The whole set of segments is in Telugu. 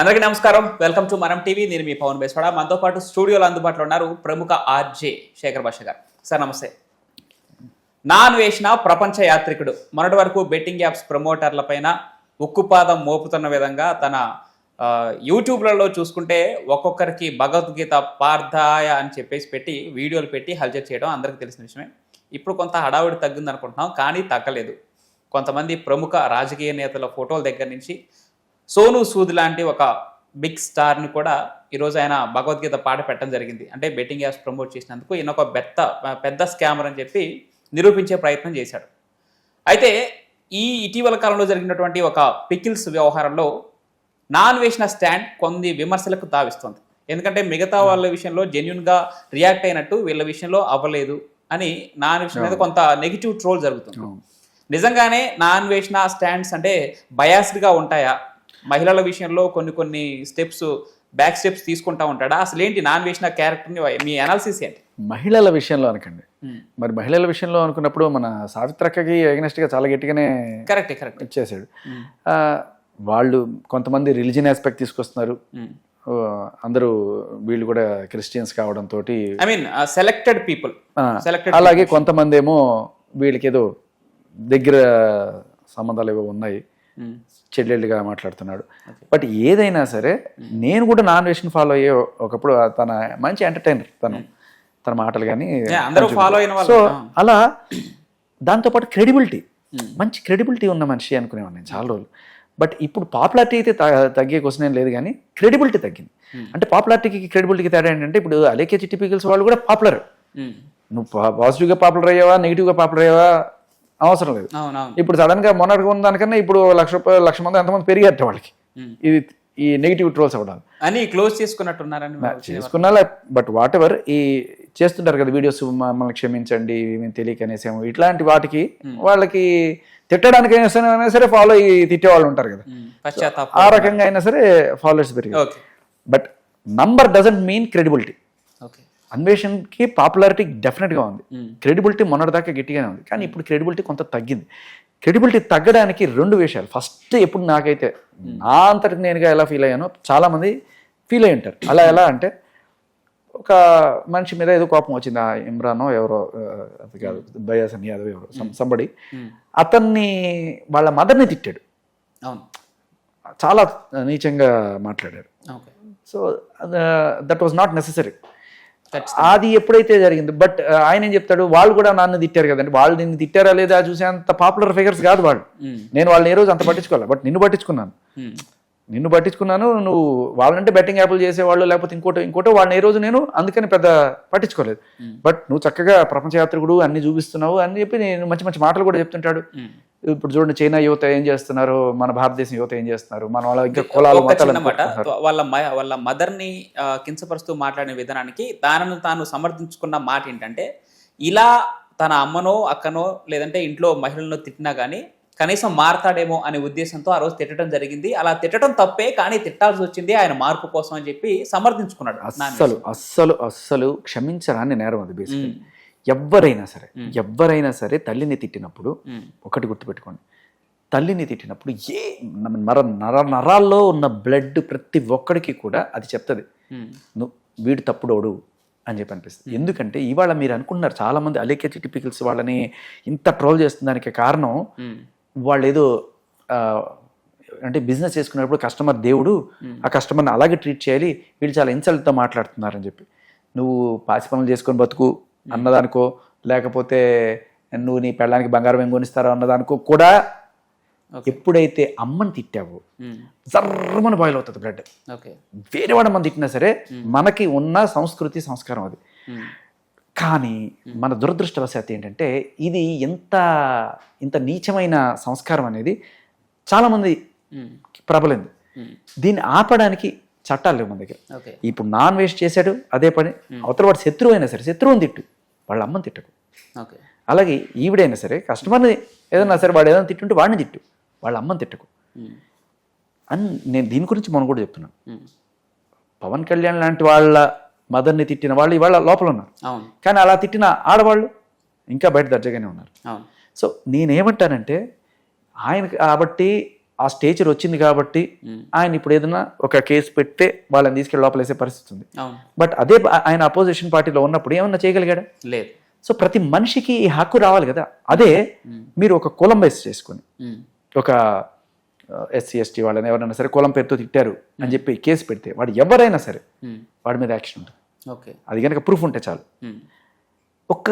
అందరికీ నమస్కారం. వెల్కమ్ టు మనం టీవీ నేను మీ పవన్ బేస్వాడ. మనతో పాటు స్టూడియోలో అందుబాటులో ఉన్నారు ప్రముఖ ఆర్జే శేఖర్ భాష గారు. సార్ నమస్తే. నాన్ వేసిన ప్రపంచ యాత్రికుడు. మొన్నటి వరకు బెట్టింగ్ యాప్స్ ప్రమోటర్లపైన ఉక్కుపాదం మోపుతున్న విధంగా తన యూట్యూబ్లలో చూసుకుంటే ఒక్కొక్కరికి భగవద్గీత పార్థాయ అని చెప్పేసి పెట్టి వీడియోలు పెట్టి హల్చర్ చేయడం అందరికీ తెలిసిన విషయమే. ఇప్పుడు కొంత హడావుడి తగ్గింది అనుకుంటున్నాం కానీ తగ్గలేదు. కొంతమంది ప్రముఖ రాజకీయ నేతల ఫోటోల దగ్గర నుంచి సోను సూద్ లాంటి ఒక బిగ్ స్టార్ని కూడా ఈరోజు ఆయన భగవద్గీత పాట పెట్టడం జరిగింది. అంటే బెట్టింగ్ యాప్స్ ప్రమోట్ చేసినందుకు ఈయన ఒక పెద్ద పెద్ద స్కామర్ అని చెప్పి నిరూపించే ప్రయత్నం చేశాడు. అయితే ఈ ఇటీవల కాలంలో జరిగినటువంటి ఒక పికిల్స్ వ్యవహారంలో నాన్ వేసిన స్టాండ్ కొన్ని విమర్శలకు తావిస్తుంది ఎందుకంటే మిగతా వాళ్ళ విషయంలో జెన్యున్గా రియాక్ట్ అయినట్టు వీళ్ళ విషయంలో అవ్వలేదు అని నాన్ విషయం మీద కొంత నెగిటివ్ ట్రోల్ జరుగుతుంది. నిజంగానే నాన్ వేసిన స్టాండ్స్ అంటే బయాస్డ్గా ఉంటాయా? మహిళల విషయంలో కొన్ని కొన్ని స్టెప్స్ బ్యాక్ స్టెప్స్ తీసుకుంటా ఉంటాడా? అసలు ఏంటి నాన్ వేసిన క్యారెక్టర్ని మీ అనాలిసిస్ ఏంటి? మహిళల విషయంలో అనకండి. మరి మహిళల విషయంలో అనుకున్నప్పుడు మన సావిత్రక్కకి గా చాలా గట్టిగానే కరెక్టే కరెక్ట్ ఇచ్చేసాడు వాళ్ళు కొంతమంది రిలీజియన్ ఆస్పెక్ట్ తీసుకొస్తున్నారు. అందరూ వీళ్ళు కూడా క్రిస్టియన్స్ కావడంతో I mean selected people selected అలాగే కొంతమంది ఏమో వీళ్ళకి ఏదో దగ్గర సంబంధాలు ఏవో ఉన్నాయి. చెల్లెళ్ళుగా మాట్లాడుతున్నాడు. బట్ ఏదైనా సరే నేను కూడా నాన్ వేషన్ ఫాలో అయ్యే ఒకప్పుడు తన మంచి ఎంటర్టైనర్ తను. తన మాటలు కానీ అందరూ ఫాలో అయిన వాళ్ళు. సో అలా దాంతోపాటు క్రెడిబిలిటీ మంచి క్రెడిబిలిటీ ఉన్న మనిషి అనుకునేవాడిని నేను చాలా రోజులు. బట్ ఇప్పుడు పాపులారిటీ అయితే తగ్గే క్వశ్చన్ ఏం లేదు కానీ క్రెడిబిలిటీ తగ్గింది. అంటే పాపులారిటీకి క్రెడిబిలిటీకి తేడా ఏంటంటే ఇప్పుడు అలేకే చిట్టి పీకిల్స్ వాళ్ళు కూడా పాపులర్. నువ్వు పాజిటివ్గా పాపులర్ అయ్యావా నెగిటివ్గా పాపులర్ అయ్యావా? అవసరం లేదు. ఇప్పుడు సడన్గా మొన్నటిగా ఉన్న దానికన్నా ఇప్పుడు లక్ష రూపాయలు లక్ష మంది ఎంతమంది పెరిగారట వాళ్ళకి. ఇది ఈ నెగిటివ్ ట్రోల్స్ అవ్వడం. అని క్లోజ్ చేసుకున్నట్టున్నారని చేసుకున్నా బట్ వాట్ ఎవర్ ఈ చేస్తుంటారు కదా వీడియోస్ మమ్మల్ని క్షమించండి మేము తెలియక అనేసేమో. ఇట్లాంటి వాటికి వాళ్ళకి తిట్టడానికి అయినా సరే అయినా సరే ఫాలో అయ్యి తిట్టే వాళ్ళు ఉంటారు కదా. ఆ రకంగా అయినా సరే ఫాలోవర్స్ పెరిగారు. But number doesn't mean credibility అన్వేషణకి popularity డెఫినెట్గా ఉంది. క్రెడిబిలిటీ మొన్నటిదాకా గట్టిగానే ఉంది. కానీ ఇప్పుడు క్రెడిబిలిటీ కొంత తగ్గింది. క్రెడిబిలిటీ తగ్గడానికి రెండు విషయాలు ఫస్ట్ ఎప్పుడు నాకైతే నా అంతటి నేనుగా ఎలా ఫీల్ అయ్యానో చాలామంది ఫీల్ అయి ఉంటారు. అలా ఎలా అంటే ఒక మనిషి మీద ఏదో కోపం వచ్చింది. ఆ ఇమ్రానో ఎవరో అది కాదు బయాసన్ యాదవ్ ఎవరో సంబడి. అతన్ని వాళ్ళ మదర్ని తిట్టాడు. అవును. చాలా నీచంగా మాట్లాడారు okay. So that was not necessary అది ఎప్పుడైతే జరిగింది బట్ ఆయన ఏం చెప్తాడు వాళ్ళు కూడా నన్ను తిట్టారు కదండి వాళ్ళు నిన్ను తిట్టారా లేదా చూసేంత పాపులర్ ఫిగర్స్ కాదు వాళ్ళు. నేను వాళ్ళని ఏ రోజు అంత పట్టించుకోవాలి బట్ నిన్ను పట్టించుకున్నాను. నిన్ను పట్టించుకున్నాను నువ్వు వాళ్ళంటే బెట్టింగ్ యాప్లు చేసేవాళ్ళు లేకపోతే ఇంకోటి ఇంకోటో వాళ్ళని ఏ రోజు నేను అందుకని పెద్ద పట్టించుకోలేదు. బట్ నువ్వు చక్కగా ప్రపంచయాత్రికుడు అన్ని చూపిస్తున్నావు అని చెప్పి నేను మంచి మంచి మాటలు కూడా చెప్తుంటాడు. ఇప్పుడు చూడండి చైనా యువత ఏం చేస్తున్నారు? మన భారతదేశం యువత ఏం చేస్తున్నారు? మన వాళ్ళ ఇంకా కులాలు వాళ్ళ వాళ్ళ మదర్ని ఆ, కించపరుస్తూ మాట్లాడిన విధానానికి తనను తాను సమర్థించుకున్న మాట ఏంటంటే ఇలా తన అమ్మనో అక్కనో లేదంటే ఇంట్లో మహిళలను తిట్టినా కానీ కనీసం మారతాడేమో అనే ఉద్దేశంతో ఆ రోజు తిట్టడం జరిగింది అలా తిట్టడం తప్పే కానీ తిట్టాల్సి వచ్చింది ఆయన మార్పు కోసం అని చెప్పి సమర్థించుకున్నాడు. అస్సలు అస్సలు అస్సలు క్షమించరాని నేరం అది బేసిక్ ఉమ్. ఎవ్వరైనా సరే ఎవ్వరైనా సరే తల్లిని తిట్టినప్పుడు. ఒకటి గుర్తుపెట్టుకోండి తల్లిని తిట్టినప్పుడు ఏ మర నర నరాల్లో ఉన్న బ్లడ్ ప్రతి ఒక్కడికి కూడా అది చెప్తుంది. నువ్వు వీడు తప్పుడోడు అని చెప్పి అనిపిస్తుంది ఎందుకంటే ఇవాళ మీరు అనుకుంటున్నారు చాలా మంది అలేకే టిపికల్స్ వాళ్ళని ఇంత ట్రోల్ చేస్తున్న దానికి కారణం. వాళ్ళు ఏదో అంటే బిజినెస్ చేసుకున్నప్పుడు కస్టమర్ దేవుడు ఆ కస్టమర్ని అలాగే ట్రీట్ చేయాలి వీళ్ళు చాలా ఇన్సల్ట్తో మాట్లాడుతున్నారని చెప్పి. నువ్వు పాసి పనులు చేసుకొని బతుకు అన్నదానికో లేకపోతే నువ్వు నీ పెళ్ళానికి బంగారం ఏం కొనిస్తారో అన్నదానికో కూడా ఎప్పుడైతే అమ్మని తిట్టావో. జర్రమని బాయిల్ అవుతుంది బ్లడ్ ఓకే. వేరే వాడు మనం తిట్టినా సరే మనకి ఉన్న సంస్కృతి సంస్కారం అది. కానీ మన దురదృష్టవశాత్తు ఏంటంటే ఇది ఎంత ఇంత నీచమైన సంస్కారం అనేది చాలామంది. ప్రబలింది. దీన్ని ఆపడానికి చట్టాలు లేవు మన దగ్గర. ఇప్పుడు నాన్ వేస్ట్ చేశాడు అదే పని. అవతల వాడు శత్రువు అయినా సరే శత్రువుని తిట్టు. వాళ్ళ అమ్మని తిట్టకు. అలాగే ఈవిడైనా సరే కస్టమర్ని ఏదైనా సరే వాడు ఏదైనా తిట్టుంటే వాడిని తిట్టు. వాళ్ళ అమ్మని తిట్టకు. అని నేను దీని గురించి మనం కూడా చెప్తున్నాను. పవన్ కళ్యాణ్ లాంటి వాళ్ళ మదర్ని తిట్టిన వాళ్ళు ఇవాళ లోపల ఉన్నారు. కానీ అలా తిట్టిన ఆడవాళ్ళు ఇంకా బయట దర్జాగానే ఉన్నారు. సో నేనేమంటానంటే ఆయన కాబట్టి ఆ స్టేచర్ వచ్చింది కాబట్టి ఆయన ఇప్పుడు ఏదైనా ఒక కేసు పెడితే వాళ్ళని తీసుకెళ్ళి లోపలేసే పరిస్థితి ఉంది. బట్ అదే ఆయన అపోజిషన్ పార్టీలో ఉన్నప్పుడు ఏమన్నా చేయగలిగాడా? లేదు. సో ప్రతి మనిషికి ఈ హక్కు రావాలి కదా. అదే మీరు ఒక కులం బేస్ చేసుకొని. ఒక ఎస్సీ ఎస్టీ వాళ్ళని ఎవరైనా సరే కులం పేరుతో తిట్టారు అని చెప్పి కేసు పెడితే వాడు ఎవరైనా సరే ఉమ్. వాడి మీద యాక్షన్ ఉంటుంది ఓకే అది కనుక ప్రూఫ్ ఉంటే చాలు ఉమ్. ఒక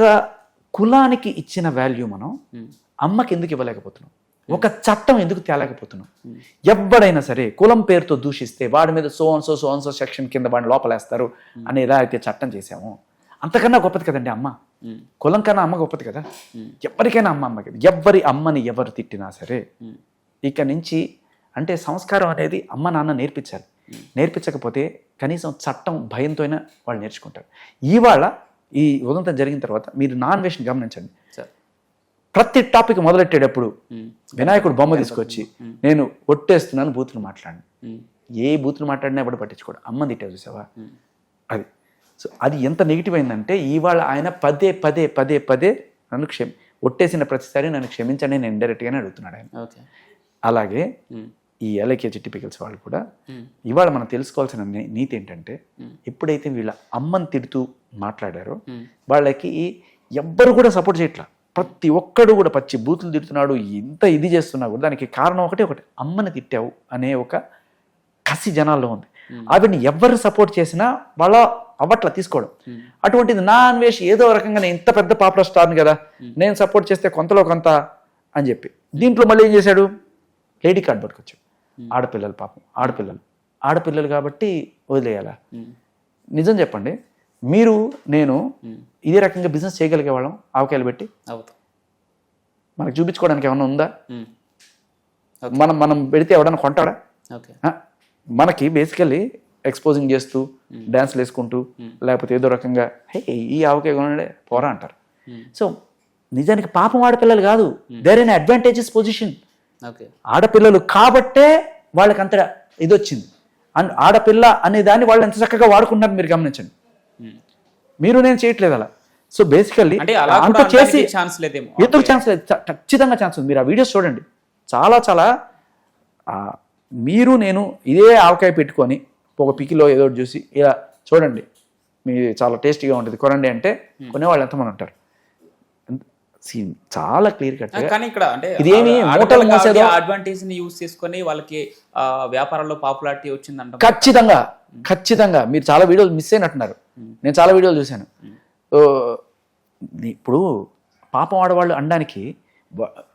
కులానికి ఇచ్చిన వాల్యూ మనం ఉమ్. అమ్మకి ఎందుకు ఇవ్వలేకపోతున్నాం ఒక చట్టం ఎందుకు తేలేకపోతున్నాం ఎవడైనా సరే కులం పేరుతో దూషిస్తే వాడి మీద so so so so section కింద వాడిని లోపలేస్తారు అని ఎలా అయితే చట్టం చేశామో అంతకన్నా గొప్పది కదండి అమ్మ. కులం కన్నా అమ్మ గొప్పది కదా ఎవరికైనా అమ్మ అమ్మకి ఎవరి అమ్మని ఎవరు తిట్టినా సరే. ఇక నుంచి అంటే సంస్కారం అనేది అమ్మ నాన్న నేర్పించాలి. నేర్పించకపోతే కనీసం చట్టం భయంతోనే వాళ్ళు నేర్చుకుంటారు. ఇవాళ ఈ ఉదంతం జరిగిన తర్వాత మీరు నాన్ వేషన్ గమనించండి. సరే. ప్రతి టాపిక్ మొదలెట్టేటప్పుడు. వినాయకుడు బొమ్మ తీసుకొచ్చి నేను ఒట్టేస్తున్నాను బూతులు మాట్లాడండి. ఉమ్. ఏ బూతులు మాట్లాడినా ఎవడు పట్టించుకోడు. అమ్మ తిట్టా చూసావా. అది. సో అది ఎంత నెగిటివ్ అయిందంటే ఇవాళ ఆయన పదే పదే పదే పదే నన్ను క్షమి ఒట్టేసిన ప్రతిసారి నన్ను క్షమించండి నేను ఇండైరెక్ట్గానే అడుగుతున్నాడు ఆయన. ఓకే. అలాగే. ఈ ఎల్ఐకే టిపికల్స్ వాళ్ళు కూడా. ఇవాళ మనం తెలుసుకోవాల్సిన నీతి ఏంటంటే ఎప్పుడైతే వీళ్ళ అమ్మని తిడుతూ మాట్లాడారో. వాళ్ళకి ఎవ్వరు కూడా సపోర్ట్ చేయట్లా. ప్రతి ఒక్కడు కూడా పచ్చి బూతులు తిడుతున్నాడు ఇంత ఇది చేస్తున్నా కూడా దానికి కారణం ఒకటే ఒకటి. అమ్మని తిట్టావు అనే ఒక కసి జనాల్లో ఉంది. ఆవిడని ఎవరు సపోర్ట్ చేసినా వాళ్ళ అవ్వట్లా తీసుకోవడం. అటువంటిది నా అన్వేష్ ఏదో రకంగా నేను ఇంత పెద్ద పాపులర్ స్టార్ని కదా నేను సపోర్ట్ చేస్తే కొంతలో కొంత అని చెప్పి. దీంట్లో మళ్ళీ ఏం చేశాడు? లేడీ కార్డ్ పట్టుకొచ్చాడు ఆడపిల్లలు పాపం. ఆడపిల్లలు. ఆడపిల్లలు కాబట్టి వదిలేయాలా. నిజం చెప్పండి. మీరు నేను ఇదే రకంగా బిజినెస్ చేయగలిగే వాళ్ళం. ఆవకాయలు పెట్టి. మనకు చూపించుకోవడానికి ఏమైనా ఉందా. మనం మనం పెడితే ఎవడన్నా కొంటాడా? మనకి బేసికల్లీ ఎక్స్పోజింగ్ చేస్తూ డ్యాన్స్లు వేసుకుంటూ లేకపోతే ఏదో రకంగా హే ఈ ఆవకాయ కొనండి పోరా అంటారు. సో నిజానికి పాపం ఆడపిల్లలు కాదు. దేర్ ఇన్ అడ్వాంటేజెస్ పొజిషన్ ఆడపిల్లలు కాబట్టే వాళ్ళకి అంత ఇది వచ్చింది అండ్ ఆడపిల్ల అనే దాన్ని వాళ్ళు ఎంత చక్కగా వాడుకుంటున్నారు మీరు గమనించండి. మీరు నేను చేయట్లేదు అలా. సో బేసికల్లీ అంత చేసి ఛాన్స్ లేదేమో. ఎందుకు ఛాన్స్ లేదు. ఖచ్చితంగా ఛాన్స్ ఉంది. మీరు ఆ వీడియోస్ చూడండి. చాలా చాలా మీరు నేను ఇదే ఆవకాయ పెట్టుకొని ఒక పికిలో ఏదో చూసి ఇలా చూడండి. మీ చాలా టేస్టీగా ఉంటుంది. కొనండి అంటే కొనేవాళ్ళు ఎంతమంది ఉంటారు? చాలా క్లియర్ కట్ కానీ ఇక్కడ అంటే ఇదేమి మూటలు మోసేదో- అడ్వాంటేజ్ని యూస్ చేసుకొని వాళ్ళకి వ్యాపారంలో పాపులారిటీ వచ్చిందంట ఖచ్చితంగా ఖచ్చితంగా. మీరు చాలా వీడియోలు మిస్ అయినట్టున్నారు. నేను చాలా వీడియోలు చూశాను. ఇప్పుడు పాపం ఆడవాళ్ళు అనడానికి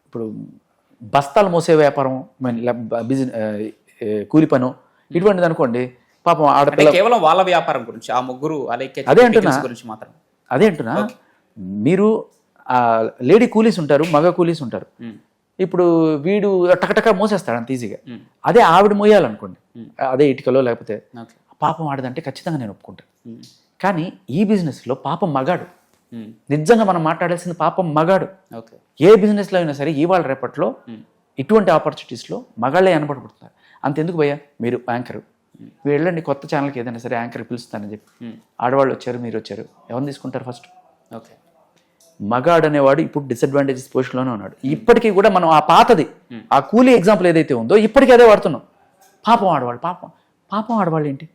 ఇప్పుడు బస్తాలు మోసే వ్యాపారం బిజినెస్ కూలి పను ఇటువంటిది అనుకోండి పాపం ఆడపిల్ల కేవలం వాళ్ళ వ్యాపారం గురించి ఆ ముగ్గురు అలైక్య అదే అంటున్నా. గురించి మాత్రం. అదే అంటున్నా. మీరు లేడీ కూలీస్ ఉంటారు మగ కూలీస్ ఉంటారు. ఇప్పుడు వీడు టకటక మోసేస్తాడు అంత ఈజీగా. అదే ఆవిడ మోయాలనుకోండి. అదే ఇటుకలో లేకపోతే పాపం ఆడదంటే ఖచ్చితంగా నేను ఒప్పుకుంటాను. కానీ ఈ బిజినెస్లో పాపం మగాడు. నిజంగా మనం మాట్లాడాల్సింది పాపం మగాడు. ఏ బిజినెస్లో అయినా సరే ఇవాళ రేపట్లో ఇటువంటి ఆపర్చునిటీస్లో మగాళ్ళే అనబడుతున్నారు అంతెందుకు భయ్యా? మీరు యాంకర్. వెళ్ళండి కొత్త ఛానల్కి ఏదైనా సరే యాంకర్ పిలుస్తానని చెప్పి. ఆడవాళ్ళు వచ్చారు మీరు వచ్చారు. ఎవరిని తీసుకుంటారు ఫస్ట్ ఓకే. మగాడు అనేవాడు ఇప్పుడు డిసడ్వాంటేజెస్ పొజిషన్లోనే ఉన్నాడు. ఇప్పటికీ కూడా మనం ఆ పాతది ఆ కూలీ ఎగ్జాంపుల్ ఏదైతే ఉందో ఇప్పటికీ అదే వాడుతున్నాం. పాపం ఆడవాళ్ళు పాపం పాపం ఆడవాళ్ళు ఏంటి?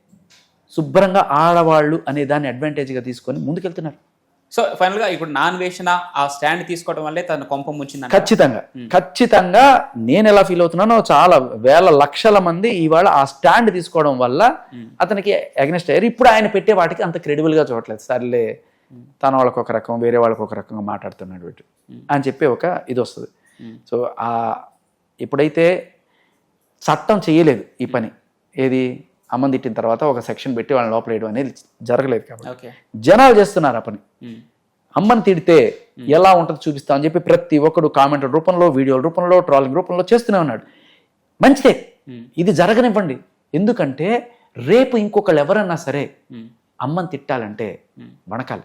శుభ్రంగా ఆడవాళ్ళు అనే దాన్ని అడ్వాంటేజ్గా తీసుకొని ముందుకెళ్తున్నారు. సో ఫైనల్గా ఇప్పుడు నాన్ వేసిన ఆ స్టాండ్ తీసుకోవడం వల్లే తన కొంప ముంచిందంట ఖచ్చితంగా ఖచ్చితంగా నేను ఎలా ఫీల్ అవుతున్నానో చాలా వేల లక్షల మంది ఇవాళ ఆ స్టాండ్ తీసుకోవడం వల్ల అతనికి అగ్నెస్ట్ అయ్యారు ఇప్పుడు ఆయన పెట్టే వాటికి అంత credible గా చూడట్లేదు. సర్లే తన వాళ్ళకి ఒక రకం వేరే వాళ్ళకి ఒక రకంగా మాట్లాడుతున్నాడు వీడు. అని చెప్పి ఒక ఇది వస్తుంది. సో ఆ ఎప్పుడైతే చట్టం చేయలేదు ఈ పని ఏది అమ్మని తిట్టిన తర్వాత ఒక సెక్షన్ పెట్టి వాళ్ళని లోపల వేయడం అనేది జరగలేదు కాబట్టి. జనాలు చేస్తున్నారు ఆ పని. అమ్మని తిడితే ఎలా ఉంటుందో చూపిస్తా అని చెప్పి ప్రతి ఒక్కడు కామెంట్ రూపంలో వీడియోల రూపంలో ట్రాలింగ్ రూపంలో చేస్తూనే ఉన్నాడు. మంచిదే. ఇది జరగనివ్వండి. ఎందుకంటే రేపు ఇంకొకళ్ళు ఎవరన్నా సరే. అమ్మని తిట్టాలంటే వణకాలి.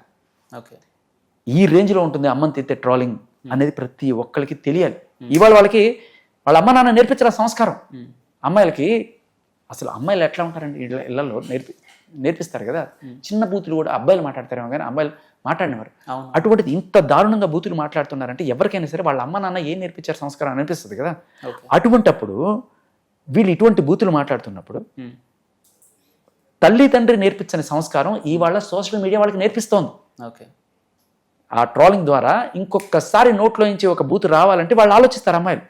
ఈ రేంజ్లో ఉంటుంది అమ్మని తిట్టే ట్రాలింగ్ అనేది ప్రతి ఒక్కరికి తెలియాలి. ఇవాళ వాళ్ళకి వాళ్ళ అమ్మ నాన్న నేర్పించారు ఆ సంస్కారం. అమ్మాయిలకి అసలు అమ్మాయిలు ఎట్లా ఉంటారండి? ఇళ్ళలో నేర్పి నేర్పిస్తారు కదా? చిన్న బూతులు కూడా అబ్బాయిలు మాట్లాడతారేమో కానీ అమ్మాయిలు మాట్లాడినవారు. అటువంటిది ఇంత దారుణంగా బూతులు మాట్లాడుతున్నారంటే ఎవరికైనా సరే వాళ్ళ అమ్మ నాన్న ఏం నేర్పించారు సంస్కారం అనిపిస్తుంది కదా? అటువంటప్పుడు వీళ్ళు ఇటువంటి బూతులు మాట్లాడుతున్నప్పుడు. తల్లి తండ్రి నేర్పించని సంస్కారం ఇవాళ సోషల్ మీడియా వాళ్ళకి నేర్పిస్తోంది. ఓకే. ఆ ట్రోలింగ్ ద్వారా ఇంకొకసారి నోట్లో నుంచి ఒక బూత్ రావాలంటే వాళ్ళు ఆలోచిస్తారు అమ్మాయిలు.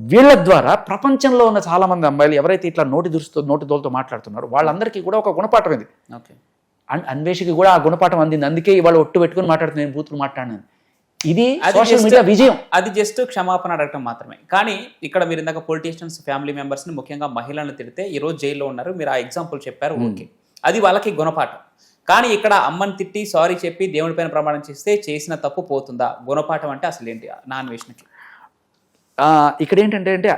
వీళ్ళ ద్వారా ప్రపంచంలో ఉన్న చాలా మంది అమ్మాయిలు ఎవరైతే ఇట్లా నోటి దురుస్తూ నోటి దోలతో మాట్లాడుతున్నారో వాళ్ళందరికీ కూడా ఒక గుణపాఠం ఇది. ఓకే. అన్- అన్వేషికి కూడా ఆ గుణపాఠం అందింది. అందుకే ఇవాళ ఒట్టు పెట్టుకుని మాట్లాడుతుంది నేను బూతులు మాట్లాడినాను. ఇది సోషల్ మీడియా విజయం. అది జస్ట్ క్షమాపణ అడగటం మాత్రమే. కానీ ఇక్కడ మీరు ఇందాక పొలిటీషియన్స్ ఫ్యామిలీ మెంబర్స్ని ముఖ్యంగా మహిళలను తిడితే ఈ రోజు జైల్లో ఉన్నారు. మీరు ఆ ఎగ్జాంపుల్ చెప్పారు ఓకే. అది వాళ్ళకి గుణపాఠం. కానీ ఇక్కడ అమ్మని తిట్టి సారీ చెప్పి దేవుడి పైన ప్రమాణం చేస్తే చేసిన తప్పు పోతుందా? గుణపాఠం అంటే అసలు ఏంటి? నాన్ వేషన్కి ఆ, ఇక్కడ ఏంటంటే అంటే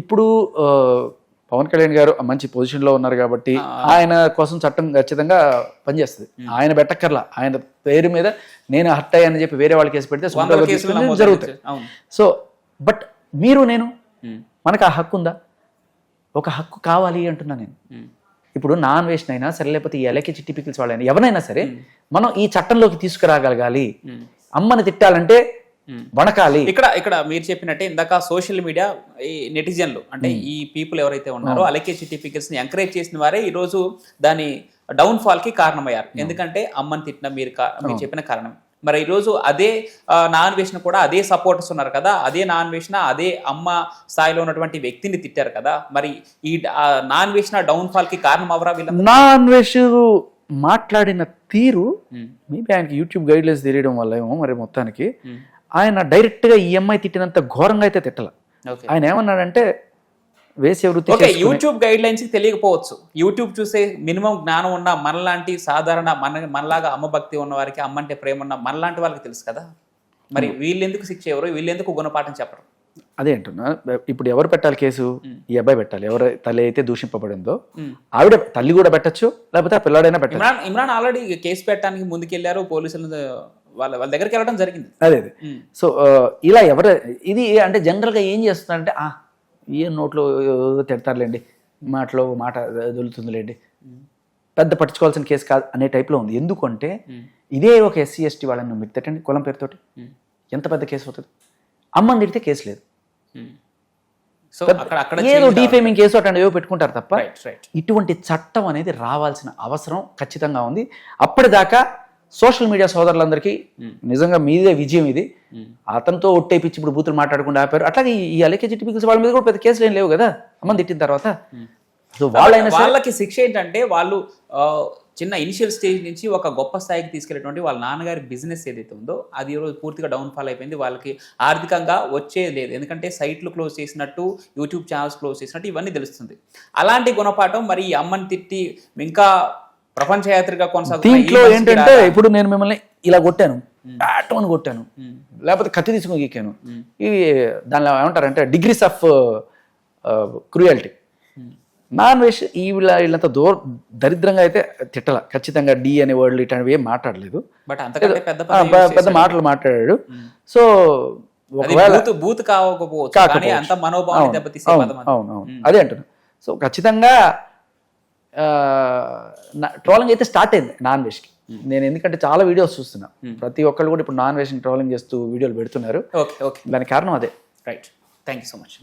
ఇప్పుడు పవన్ కళ్యాణ్ గారు మంచి పొజిషన్లో ఉన్నారు కాబట్టి ఆయన కోసం చట్టం ఖచ్చితంగా పనిచేస్తుంది. ఆయన పెట్టక్కర్లా. ఆయన పేరు మీద నేను హర్ట్ అయ్యానని చెప్పి వేరే వాళ్ళకి కేసు పెడితే జరుగుతాయి. అవును. సో బట్ మీరు నేను మనకు ఆ హక్కు ఉందా? ఒక హక్కు కావాలి అంటున్నా నేను. ఇప్పుడు నాన్ వేస్ట్ అయినా సరే లేకపోతే ఈ ఎలకే చిట్టి పికిల్స్ వాళ్ళైనా ఎవరైనా సరే మనం ఈ చట్టంలోకి తీసుకురాగలగాలి. అమ్మని తిట్టాలంటే. వణకాలి. ఇక్కడ ఇక్కడ మీరు చెప్పినట్టే ఇందాక సోషల్ మీడియా ఈ నెటిజన్లు అంటే ఈ పీపుల్ ఎవరైతే ఉన్నారో అలకే చిటిఫికెట్స్ని ఎంకరేజ్ చేసిన వారే ఈ రోజు దాని డౌన్ ఫాల్కి కారణమయ్యారు ఎందుకంటే అమ్మని తిట్టిన మీరు మీరు చెప్పిన కారణం. మరి ఈ రోజు అదే నాన్ వేసిన కూడా అదే సపోర్టర్స్ ఉన్నారు కదా అదే నాన్ వేసిన అదే అమ్మ స్థాయిలో ఉన్నటువంటి వ్యక్తిని తిట్టారు కదా మరి ఈ నాన్ వేసిన డౌన్ ఫాల్కి కారణం అవరా వీళ్ళ నాన్ వెజ్ మాట్లాడిన తీరు మేబీ ఆయనకి యూట్యూబ్ గైడ్ లైన్స్ తెలియడం వల్ల ఏమో మరి మొత్తానికి. ఆయన డైరెక్ట్గా ఈ అమ్మాయి తిట్టినంత ఘోరంగా అయితే తిట్టల. ఆయన ఏమన్నాడంటే వేసే వృత్తి ఓకే యూట్యూబ్ గైడ్ లైన్స్ తెలియకపోవచ్చు. యూట్యూబ్ చూసే మినిమం జ్ఞానం ఉన్న మనలాంటి సాధారణ మన మనలాగా అమ్మ భక్తి ఉన్న వారికి అమ్మ అంటే ప్రేమ ఉన్న మనలాంటి వాళ్ళకి తెలుసు కదా? మరి వీళ్ళు ఎందుకు శిక్ష ఎవరు వీళ్ళు ఎందుకు గుణపాఠం చెప్పరు? అదే అంటున్నా. ఇప్పుడు ఎవరు పెట్టాలి కేసు? ఈ అబ్బాయి పెట్టాలి. ఎవరు తల్లి అయితే దూషింపబడిందో. ఆవిడ తల్లి కూడా పెట్టచ్చు లేకపోతే ఆ పిల్లాడైనా పెట్టచ్చు. ఇమ్రాన్ ఇమ్రాన్ ఆల్రెడీ కేసు పెట్టడానికి ముందుకెళ్ళారు పోలీసులు వాళ్ళ వాళ్ళ దగ్గరికి వెళ్ళడం జరిగింది. అదే. సో ఇలా ఎవరు ఇది అంటే జనరల్గా ఏం చేస్తున్నారంటే ఏ నోట్లో తిడతారులేండి. మాటలో మాట దొలుతుందిలేండి పెద్ద పట్టించుకోవాల్సిన కేసు కాదు అనే టైప్లో ఉంది. ఎందుకంటే. ఇదే ఒక ఎస్సీ ఎస్టీ వాళ్ళని మీరు తిట్టండి కులం పేరుతోటి. ఎంత పెద్ద కేసు అవుతుంది? అమ్మని తిడితే కేసు లేదు. సో అక్కడ ఏదో డిఫేమింగ్ కేసు అట్లాంటి ఏవో పెట్టుకుంటారు తప్ప ఇటువంటి చట్టం అనేది రావాల్సిన అవసరం ఖచ్చితంగా ఉంది. అప్పటిదాకా సోషల్ మీడియా సోదరులందరికీ నిజంగా మీదే విజయం ఇది. అతనితో ఒట్టేపిచ్చి ఇప్పుడు బూతులు మాట్లాడకుండా ఆపారు. అట్లాగే ఈ- ఈ అలకే చిట్టి పిక్స్ వాళ్ళ మీద కూడా పెద్ద కేసులు ఏం లేవు కదా? అమ్మని తిట్టిన తర్వాత. సో వాళ్ళైనా వాళ్ళకి శిక్ష ఏంటంటే వాళ్ళు చిన్న ఇనిషియల్ స్టేజ్ నుంచి ఒక గొప్ప స్థాయికి తీసుకెళ్ళినటువంటి వాళ్ళ నాన్నగారి బిజినెస్ ఏదైతే ఉందో అది ఈరోజు పూర్తిగా డౌన్ ఫాల్ అయిపోయింది. వాళ్ళకి ఆర్థికంగా వచ్చేది లేదు. ఎందుకంటే సైట్లు క్లోజ్ చేసినట్టు యూట్యూబ్ ఛానల్స్ క్లోజ్ చేసినట్టు ఇవన్నీ తెలుస్తుంది. అలాంటి గుణపాఠం మరి ఈ అమ్మని తిట్టి ఇంకా ప్రపంచ యాత్రిగా కొనసాగుతున్న ఈ దీంట్లో ఏంటంటే? ఇప్పుడు నేను మిమ్మల్ని ఇలా కొట్టాను ఆటో అని కొట్టాను. లేకపోతే కత్తి తీసుకొని గీకాను. ఇవి దానిలో ఏమంటారంటే degrees of cruelty. Non veg ఈ వీళ్ళ వీళ్ళంత దూర దరిద్రంగా అయితే తిట్టల ఖచ్చితంగా డి అనే వర్డ్లు ఇట్లాంటివి ఏం మాట్లాడలేదు బట్ పెద్ద. మాటలు మాట్లాడాడు సో ఒకవేళ బూత్ కాకపోవచ్చు. అది. అవును అవును అదే అంటున్నా సో ఖచ్చితంగా ట్రోలింగ్ అయితే స్టార్ట్ అయింది నాన్ వెజ్కి నేను ఎందుకంటే చాలా వీడియోస్ చూస్తున్నా. ప్రతి ఒక్కళ్ళు కూడా ఇప్పుడు నాన్ వెజ్ ట్రోలింగ్ చేస్తూ వీడియోలు పెడుతున్నారు. ఓకే ఓకే దానికి కారణం అదే. Right thank you so much